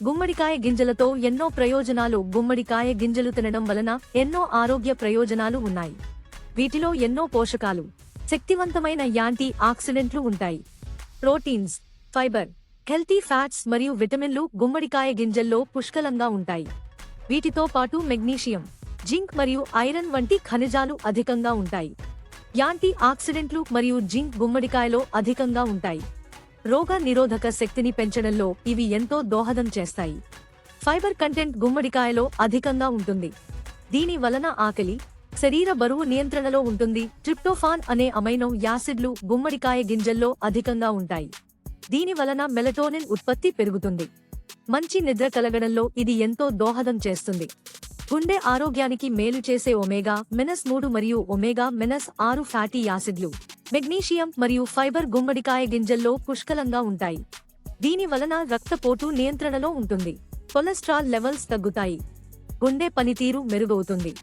గుమ్మడికాయ గింజలతో ఎన్నో ప్రయోజనాలు గుమ్మడికాయ గింజలు తినడం వలన ఎన్నో ఆరోగ్య ప్రయోజనాలు ఉన్నాయి. వీటిలో ఎన్నో పోషకాలు శక్తివంతమైన యాంటీ ఆక్సిడెంట్లు ఉంటాయి. ప్రోటీన్స్ ఫైబర్ హెల్తీ ఫ్యాట్స్ మరియు విటమిన్లు గుమ్మడికాయ గింజల్లో పుష్కలంగా ఉంటాయి. వీటితో పాటు మెగ్నీషియం జింక్ మరియు ఐరన్ వంటి ఖనిజాలు అధికంగా ఉంటాయి. యాంటీ ఆక్సిడెంట్లు మరియు జింక్ గుమ్మడికాయలో అధికంగా ఉంటాయి. రోగ నిరోధక శక్తిని పెంచడంలో ఇవి ఎంతో దోహదం చేస్తాయి. ఫైబర్ కంటెంట్ గుమ్మడికాయలో అధికంగా ఉంటుంది. దీని వలన ఆకలి శరీర బరువు నియంత్రణలో ఉంటుంది. ట్రిప్టోఫాన్ అనే అమైనో యాసిడ్లు గుమ్మడికాయ గింజల్లో అధికంగా ఉంటాయి. దీని వలన మెలటోనిన్ ఉత్పత్తి పెరుగుతుంది. మంచి నిద్ర కలగడంలో ఇది ఎంతో దోహదం చేస్తుంది. గుండె ఆరోగ్యానికి మేలు చేసే ఒమేగా మెనస్ మూడు మరియు ఒమేగా మెనస్ ఆరు ఫ్యాటీ యాసిడ్లు. మెగ్నీషియం మరియు ఫైబర్ గుమ్మడికాయ గింజల్లో పుష్కలంగా ఉంటాయి. దీని వలన రక్తపోటు నియంత్రణలో ఉంటుంది. కొలెస్ట్రాల్ లెవెల్స్ తగ్గుతాయి. గుండె పనితీరు మెరుగవుతుంది.